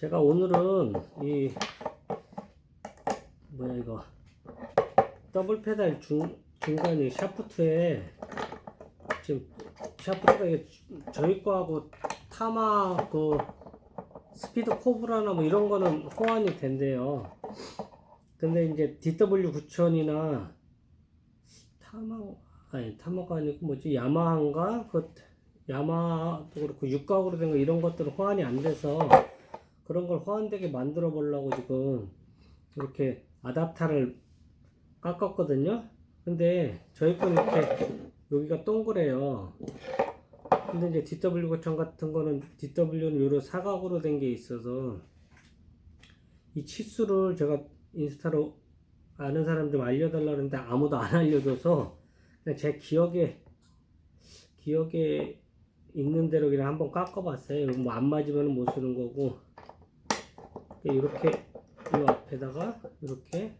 제가 오늘은 이 뭐야 이거? 더블 페달 중 중간에 샤프트에 지금 샤프트가 이게 저희 거하고 타마 그 스피드 코브라나 뭐 이런 거는 호환이 된대요. 근데 이제 DW 9000이나 타마 아니 타마가 아니고 뭐지? 야마한가? 그 야마도 그렇고 육각으로 된 거 이런 것들은 호환이 안 돼서 그런 걸 호환되게 만들어 보려고 지금 이렇게 아답타를 깎았거든요. 근데 저희 건 이렇게 여기가 동그래요. 근데 이제 DW 고천 같은 거는 DW는 요런 사각으로 된 게 있어서 이 치수를 제가 인스타로 아는 사람 좀 알려달라 그랬는데 아무도 안 알려줘서 그냥 제 기억에 기억에 있는 대로 그냥 한번 깎아봤어요. 뭐안 맞으면 못 쓰는 거고 이렇게 이 앞에다가 이렇게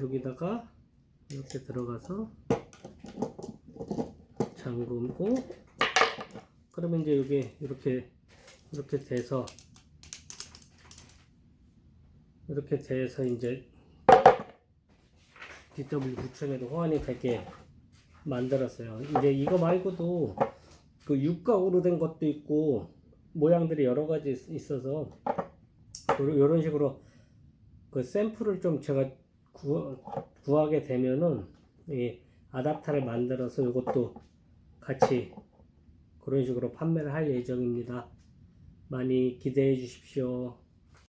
여기다가 이렇게 들어가서 잠그고 그러면 이제 여기 이렇게 이렇게 돼서 이렇게 돼서 이제 DW 9000에도 호환이 되게 만들었어요. 이제 이거 말고도 그 육각으로 된 것도 있고 모양들이 여러 가지 있- 있어서 이런 식으로 그 샘플을 좀 제가 구, 구하게 되면은 이 아답타를 만들어서 이것도 같이 그런 식으로 판매를 할 예정입니다. 많이 기대해 주십시오.